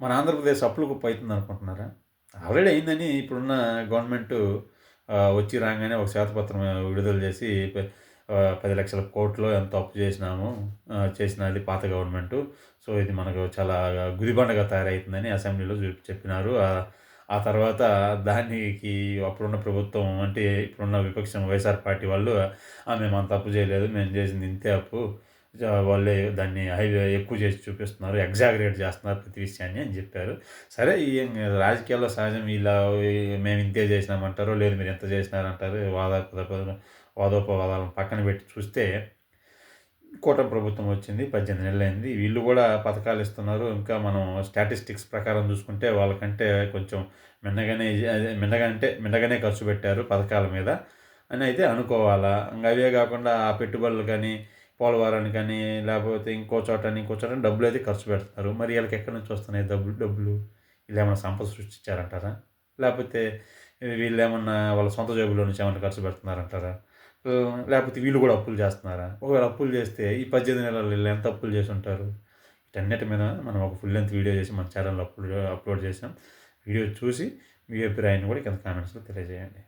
మన ఆంధ్రప్రదేశ్ అప్పులు కుప్ప అవుతుంది అనుకుంటున్నారా? ఆల్రెడీ అయిందని ఇప్పుడున్న గవర్నమెంట్ వచ్చి రాగానే ఒక శ్వేతపత్రం విడుదల చేసి పది లక్షల కోట్లు ఎంత అప్పు చేసినాము చేసినది పాత గవర్నమెంటు. సో ఇది మనకు చాలా గుదిబండగా తయారవుతుందని అసెంబ్లీలో చెప్పినారు. ఆ తర్వాత దానికి అప్పుడున్న ప్రభుత్వం అంటే ఇప్పుడున్న విపక్షం వైఎస్ఆర్ పార్టీ వాళ్ళు మేము అంత అప్పు చేయలేదు మేము చేసింది ఇంతే అప్పు. వాళ్ళే దాన్ని హైవే ఎక్కువ చేసి చూపిస్తున్నారు ఎగ్జాగరేట్ చేస్తున్నారు ప్రతి విషయాన్ని అని చెప్పారు. సరే ఈ రాజకీయాల్లో సహజం ఇలా మేము ఇంతే చేసినామంటారు లేదు మీరు ఎంత చేసినారంటారు వాద వాదోపవాదాలను పక్కన పెట్టి చూస్తే కూటమి ప్రభుత్వం వచ్చింది పద్దెనిమిది నెలలు అయింది. వీళ్ళు కూడా పథకాలు ఇస్తున్నారు. ఇంకా మనం స్టాటిస్టిక్స్ ప్రకారం చూసుకుంటే వాళ్ళకంటే కొంచెం మిన్నగానే మిన్నగా అంటే మిన్నగానే ఖర్చు పెట్టారు పథకాల మీద. అని అయితే అనుకోవాలా? ఇంకా అవే కాకుండా ఆ పెట్టుబడులు కానీ పోలవరానికి కానీ లేకపోతే ఇంకో చోట ఇంకో చోట డబ్బులు అయితే ఖర్చు పెడుతున్నారు. మరి వీళ్ళకి ఎక్కడి నుంచి వస్తున్నాయి డబ్బులు డబ్బులు? వీళ్ళు ఏమైనా సంపద సృష్టించారంటారా? లేకపోతే వీళ్ళు ఏమన్నా వాళ్ళ సొంత జేబులో నుంచి ఏమైనా ఖర్చు పెడుతున్నారంటారా? లేకపోతే వీళ్ళు కూడా అప్పులు చేస్తున్నారా? ఒకవేళ అప్పులు చేస్తే ఈ పద్దెనిమిది నెలలు వీళ్ళు ఎంత అప్పులు చేసి ఉంటారు? వీటన్నిటి మీద మనం ఒక ఫుల్ లెంత్ వీడియో చేసి మన ఛానల్లో అప్లోడ్ అప్లోడ్ చేసాం. వీడియో చూసి మీ అభిప్రాయాన్ని కూడా కింద కామెంట్స్లో తెలియజేయండి.